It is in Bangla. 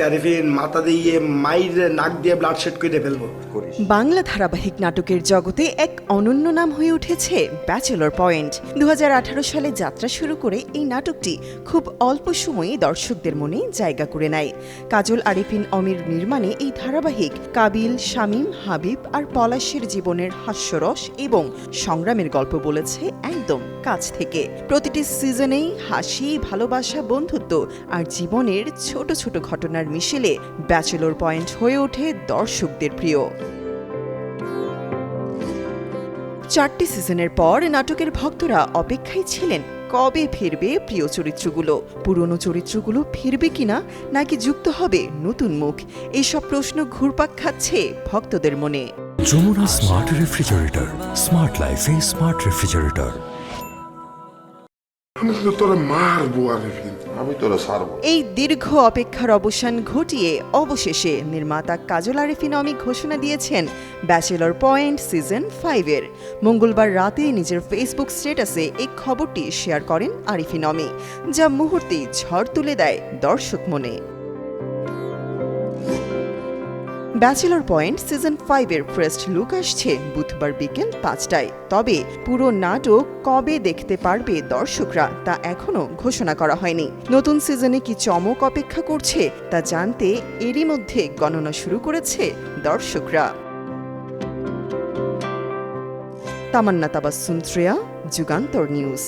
আরিফিন মাথা দিয়ে মাইর নাক দিয়ে ব্লাড শেড করে ফেলব। বাংলা ধারাবাহিক নাটকের জগতে এক অনন্য নাম হয়ে উঠেছে ব্যাচেলর পয়েন্ট দু সালে যাত্রা শুরু করে এই নাটকটি খুব অল্প সময়ে দর্শকদের মনে জায়গা করে নেয়। কাজল আরিফিন অমির নির্মাণে এই ধারাবাহিক কাবিল শামীম হাবিব আর পলাশের জীবনের হাস্যরস এবং সংগ্রামের গল্প বলেছে একদম কাছ থেকে। প্রতিটি সিজনেই হাসি ভালোবাসা বন্ধুত্ব আর জীবনের ছোট ছোট ঘটনার মিশেলে ব্যাচেলর পয়েন্ট হয়ে ওঠে দর্শকদের প্রিয়। চারটি সিজনের পর নাটকের ভক্তরা অপেক্ষায় ছিলেন কবে ফিরবে প্রিয় চরিত্রগুলো? পুরনো চরিত্রগুলো ফিরবে কিনা নাকি যুক্ত হবে নতুন মুখ? এইসব প্রশ্ন ঘুরপাক খাচ্ছে ভক্তদের মনে। যমুনা স্মার্ট রেফ্রিজারেটর স্মার্ট লাইফে স্মার্ট রেফ্রিজারেটর আমি তো তোরা মারবো আরিফিন আমি তোরা সারব এই দীর্ঘ অপেক্ষার অবসান ঘটিয়ে অবশেষে নির্মাতা কাজল আরিফিন অমিক ঘোষণা দিয়েছেন, ব্যাচেলর পয়েন্ট সিজন ফাইভের। মঙ্গলবার রাতে নিজের ফেসবুক স্টেটাসে এই খবরটি শেয়ার করেন আরিফিন অমি, যা মুহূর্তেই ঝড় তুলে দেয় দর্শক মনে। ব্যাচেলর পয়েন্ট সিজন ফাইভের ফার্স্ট লুক আসছে বুধবার বিকেল পাঁচটায়। তবে পুরো নাটক কবে দেখতে পারবে দর্শকরা তা এখনও ঘোষণা করা হয়নি। নতুন সিজনে কি চমক অপেক্ষা করছে তা জানতে এরই মধ্যে গণনা শুরু করেছে দর্শকরা। তামান্না তাবাসুম শ্রেয়া, যুগান্তর নিউজ।